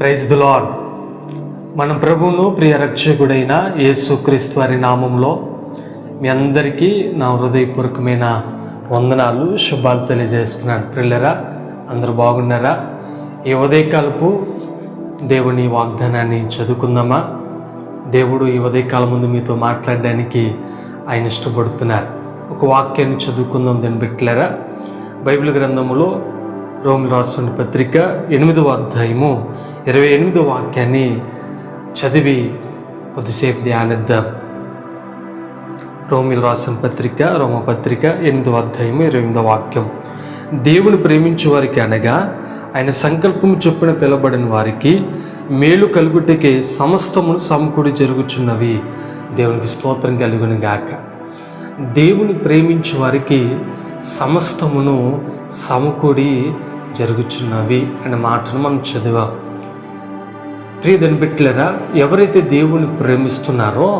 Praise the lord మన ప్రభువును ప్రియ రక్షకుడైన యేసుక్రీస్తు వారి నామంలో మీ అందరికీ నా హృదయపూర్వకమైన వందనాలు శుభాలు తెలియజేస్తున్నాను. ప్రిల్లరా అందరూ బాగున్నారా? ఈ ఉదయకాలపు దేవుని వాగ్దానాన్ని చదువుకుందామా? దేవుడు ఈ ఉదయకాలం ముందు మీతో మాట్లాడడానికి ఆయన ఇష్టపడుతున్నారు. ఒక వాక్యాన్ని చదువుకుందాం దాన్ని పెట్టలేరా బైబిల్ గ్రంథములో రోమిల్ రాసిన పత్రిక ఎనిమిదవ అధ్యాయము ఇరవై ఎనిమిదవ వాక్యాన్ని చదివి కొద్దిసేపు ధ్యానిద్దాం. రోమిల్ రాసిన పత్రిక రోమ పత్రిక ఎనిమిదవ అధ్యాయము ఇరవై ఎనిమిదవ వాక్యం. దేవుని ప్రేమించే వారికి అనగా ఆయన సంకల్పం చొప్పున పిలబడిన వారికి మేలు కలుగుటకే సమస్తమును సమకూడి జరుగుచున్నవి. దేవునికి స్తోత్రం కలుగును గాక. దేవుని ప్రేమించే వారికి సమస్తమును సమకూడి జరుగుచున్నవి అనే మాటను మనం చదివాం. ప్రియదని బిడ్డలరా ఎవరైతే దేవుని ప్రేమిస్తున్నారో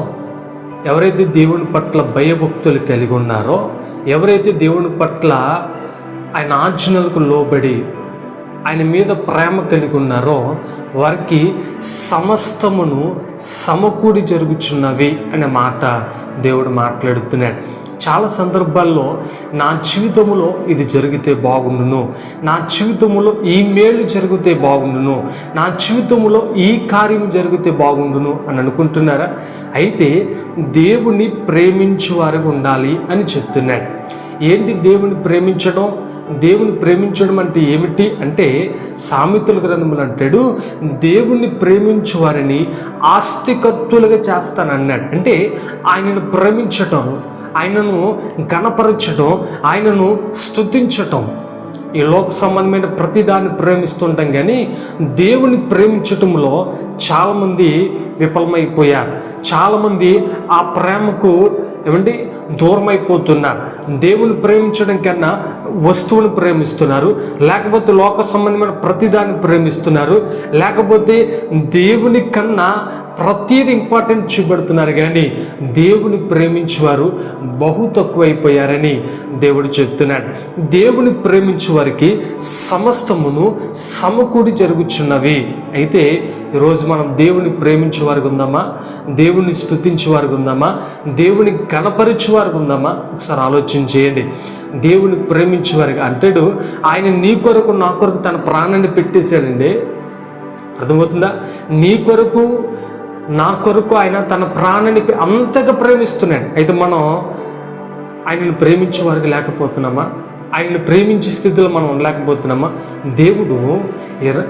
ఎవరైతే దేవుని పట్ల భయభక్తులు కలిగి ఉన్నారో ఎవరైతే దేవుని పట్ల ఆయన ఆజ్ఞలకు లోబడి ఆయన మీద ప్రేమ కలిగి ఉన్నారో వారికి సమస్తమును సమకూడి జరుగుచున్నవి అనే మాట దేవుడు మాట్లాడుతున్నాడు. చాలా సందర్భాల్లో నా జీవితంలో ఇది జరిగితే బాగుండును. నా జీవితంలో ఈ మేలు జరిగితే బాగుండును. నా జీవితంలో ఈ కార్యం జరిగితే బాగుండును అని అనుకుంటున్నారా? అయితే దేవుణ్ణి ప్రేమించు వారికి ఉండాలి అని చెప్తున్నాడు. ఏంటి దేవుని ప్రేమించడం? దేవుని ప్రేమించడం అంటే ఏమిటి? అంటే సామెతల గ్రంథములు అంటాడు దేవుణ్ణి ప్రేమించు వారిని ఆస్తికత్తులుగా చేస్తానన్నాడు. అంటే ఆయనను ప్రేమించటం. ఆయనను గణపరచడం ఆయనను స్తుతించటం. ఈ లోక సంబంధమైన ప్రతిదాన్ని ప్రేమిస్తుంటాం కానీ దేవుని ప్రేమించటంలో చాలామంది విఫలమైపోయారు. చాలామంది ఆ ప్రేమకు ఏమండి దూరమైపోతున్నారు. దేవుని ప్రేమించడం కన్నా వస్తువుని ప్రేమిస్తున్నారు. లేకపోతే లోక సంబంధమైన ప్రతిదాన్ని ప్రేమిస్తున్నారు. లేకపోతే దేవుని కన్నా ప్రతీది ఇంపార్టెంట్ చూపెడుతున్నారు కానీ దేవుని ప్రేమించేవారు బహు తక్కువైపోయారని దేవుడు చెప్తున్నాడు. దేవుని ప్రేమించే వారికి సమస్తమును సమకూడి జరుగుచున్నవి. అయితే ఈరోజు మనం దేవుని ప్రేమించే వారికి ఉందామా? దేవుని స్తుతించే వారికి ఉందామా? దేవుని కనపరిచే వారికి ఉందామా? ఒకసారి ఆలోచన చేయండి. దేవుని ప్రేమించే వారికి అంటాడు ఆయన నీ కొరకు నా కొరకు తన ప్రాణాన్ని పెట్టేశాడండి. అర్థమవుతుందా? నీ కొరకు నా కొరకు ఆయన తన ప్రాణాన్ని అంతగా ప్రేమిస్తున్నాడు. అయితే మనం ఆయనను ప్రేమించే వారికి లేకపోతున్నామా? ఆయన్ని ప్రేమించే స్థితిలో మనం ఉండలేకపోతున్నామా? దేవుడు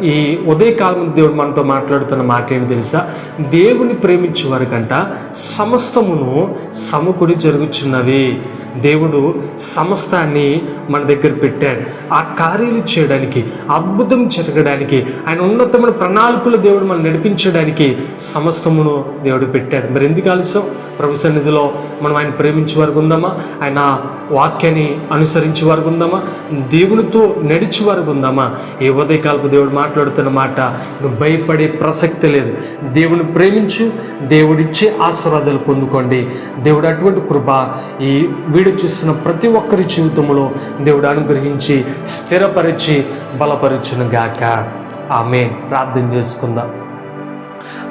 ఈ ఉదయకాలం దేవుడు మనతో మాట్లాడుతున్న మాట ఏంటి తెలుసా? దేవుని ప్రేమించే వారికంట సమస్తమును సమకుడి జరుగుచున్నవి. దేవుడు సమస్తాన్ని మన దగ్గర పెట్టాడు ఆ కార్యాలు చేయడానికి అద్భుతం జరగడానికి ఆయన ఉన్నతమైన ప్రణాళికలు దేవుడు మనం నడిపించడానికి సమస్తమును దేవుడు పెట్టాడు మరి ఎందుకు ఆలస్యం? ప్రభు సన్నిధిలో మనం ఆయన ప్రేమించే వారికి ఉందామా? ఆయన వాక్యాన్ని అనుసరించే వారికి ఉందామా? దేవునితో నడిచే వారికి ఉందామా? ఈ ఉదయకాలపు దేవుడు మాట్లాడుతున్న మాట నువ్వు భయపడే ప్రసక్తి లేదు. దేవుని ప్రేమించు దేవుడిచ్చే ఆశీర్వాదాలు పొందుకోండి. దేవుడు అటువంటి కృప ఈ వీడియో చూస్తున్న ప్రతి ఒక్కరి జీవితంలో దేవుడు అనుగ్రహించి స్థిరపరిచి బలపరిచిన గాక ఆమె ప్రార్థన చేసుకుందాం.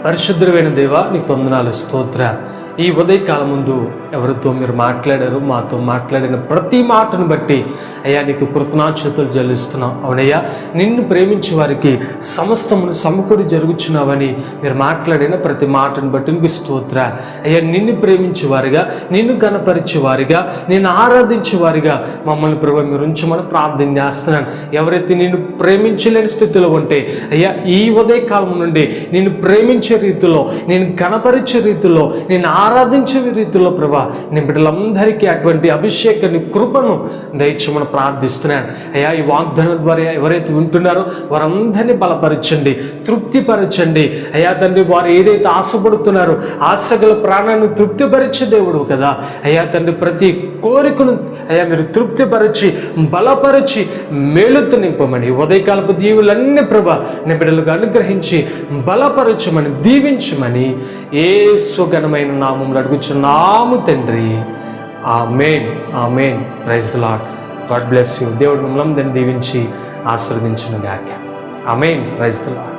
పరిశుద్ధమైన దేవ నీకు వందనాలు స్తోత్ర. ఈ ఉదయకాలం ముందు ఎవరితో మీరు మాట్లాడారు మాతో మాట్లాడిన ప్రతి మాటను బట్టి అయ్యా నీకు కృతజ్ఞాచతులు చెల్లిస్తున్నాం. అవునయ్యా నిన్ను ప్రేమించే వారికి సమస్తమును సమకూడి జరుగుచున్నావని మీరు మాట్లాడిన ప్రతి మాటను బట్టి నీకు స్తోత్ర. అయ్యా నిన్ను ప్రేమించే వారిగా నిన్ను గణపరిచేవారిగా వారిగా నిన్ను ఆరాధించే వారిగా మమ్మల్ని ప్రభు మీరు ఉంచమని ప్రార్థన చేస్తున్నాను. ఎవరైతే నిన్ను ప్రేమించలేని స్థితిలో ఉంటే అయ్యా ఈ ఉదయకాలం నుండి నిన్ను ప్రేమించే రీతిలో నేను కనపరిచే రీతిలో నేను ఆరాధించే రీతిలో ప్రభా నేను బిడ్డలందరికీ అటువంటి అభిషేకాన్ని కృపను దయచమని ప్రార్థిస్తున్నాను. అయ్యా ఈ వాగ్దానం ద్వారా ఎవరైతే వింటున్నారో వారందరినీ బలపరచండి తృప్తిపరచండి. అయ్యా తండ్రి వారు ఏదైతే ఆశపడుతున్నారో ఆశగల ప్రాణాన్ని తృప్తిపరిచే దేవుడు కదా. అయ్యా తండ్రి ప్రతి కోరికను అయ్యా మీరు తృప్తిపరచి బలపరిచి మేలుతో నింపమని ఉదయకాలపు దీవులన్నీ ప్రభ నీ బిడ్డలకు అనుగ్రహించి బలపరచమని దీవించమని ఏ సుగణమైన నామములు అడుగుచున్నాము తండ్రి. Amen amen praise lord God bless you. దేవుడు మిమ్మల్ని దీవించి ఆశీర్వదించును గాక ఆ మెయిన్ ప్రైజ్ లాడ్